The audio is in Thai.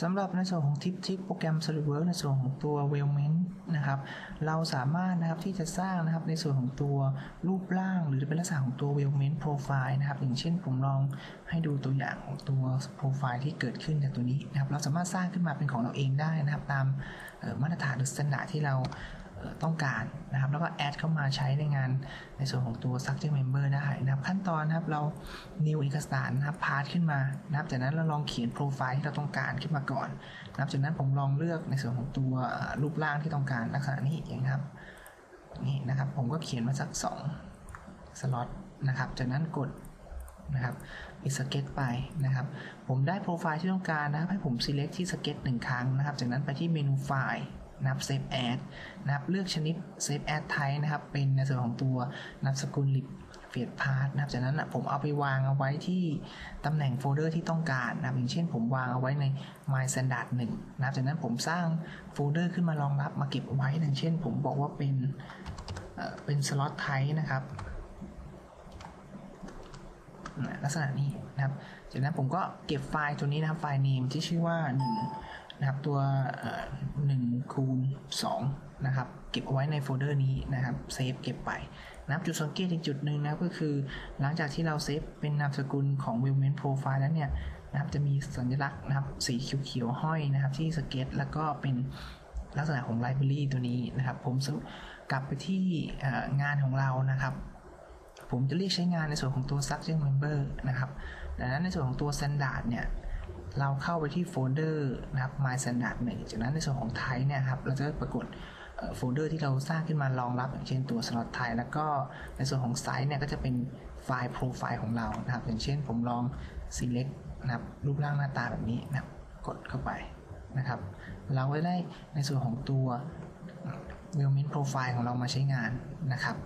สำหรับในส่วนของทิปทิปโปรแกรม SolidWorks ในส่วนของตัว w e l m e n t นะครับ เราสามารถนะครับที่จะสร้างนะครับในส่วนของตัวรูปร่าง หรือเป็นลักษณะของตัว w e l m e n t Profile นะครับ อย่างเช่นผมลองให้ดูตัวอย่างของตัว Profile ที่เกิดขึ้นจากตัวนี้นะครับ เราสามารถสร้างขึ้นมาเป็นของเราเองได้นะครับ ตามมาตรฐานหรือ standard ที่เรา ต้องการนะครับ แล้วก็แอดเข้ามาใช้ในงานในส่วนของตัว subject member ได้นะครับ ขั้นตอนนะครับ เรา new เอกสารนะครับ พาสขึ้นมานะครับ จากนั้นเราลองเขียนโปรไฟล์ที่เราต้องการขึ้นมาก่อนนะครับ จากนั้นผมลองเลือกในส่วนของตัวรูปร่างที่ต้องการลักษณะนี้อย่างครับ นี่นะครับ ผมก็เขียนมาสัก2สล็อตนะครับ จากนั้นกดนะครับอีสเก็ตไปนะครับ ผมได้โปรไฟล์ที่ต้องการนะครับ ให้ผม select ที่สเก็ตหนึ่งครั้งนะครับ จากนั้นไปที่เมนูไฟล์ นะครับ save as นะครับเลือกชนิด save as type นะครับ เป็นในส่วนของตัวนามสกุล lib เฟียดพาร์ทนะครับ จากนั้นนะผมเอาไปวางเอาไว้ที่ตำแหน่งโฟลเดอร์ที่ต้องการนะครับอย่างเช่นผมวางเอาไว้ใน my standard 1นะครับ จากนั้นผมสร้างโฟลเดอร์ขึ้นมารองรับมาเก็บเอาไว้อย่างเช่น ผมบอกว่าเป็นเป็นสล็อตไทป์นะครับลักษณะนี้นะครับ จากนั้นผมก็เก็บไฟล์ตัวนี้นะครับ ไฟล์ name ที่ชื่อว่า1นะครับ ตัวหนึ่ง คูณ2นะครับเก็บเอาไว้ในโฟลเดอร์นี้นะครับเซฟเก็บไปนับจุดสังเกตอีกจุดหนึ่งนะก็คือ หลังจากที่เราเซฟเป็นนามสกุลของ w i l m e n Profile แล้วเนี่ยนะครับจะมีสัญลักษณ์นะครับสีเขียวๆห้อยนะครับที่สเก็ตแล้วก็เป็นลักษณะของ Library ตัวนี้นะครับผมกลับไปที่งานของเรานะครับ ผมจะเรียกใช้งานในส่วนของตัว subject member นะครับดังนั้นในส่วนของตัว standard เนี่ย เราเข้าไปที่โฟลเดอร์นะครับ my standard 1จากนั้นในส่วนของ type เนี่ยครับเราจะปรากฏโฟลเดอร์ที่เราสร้างขึ้นมารองรับอย่างเช่นตัว slot type แล้วก็ในส่วนของ size เนี่ยก็จะเป็นไฟล์ profile ของเรานะครับ อย่างเช่นผมลอง select นะครับรูปร่างหน้าตาแบบนี้นะครับกดเข้าไปนะครับ เราก็ได้ในส่วนของตัว element Profile ของเรามาใช้งานนะครับ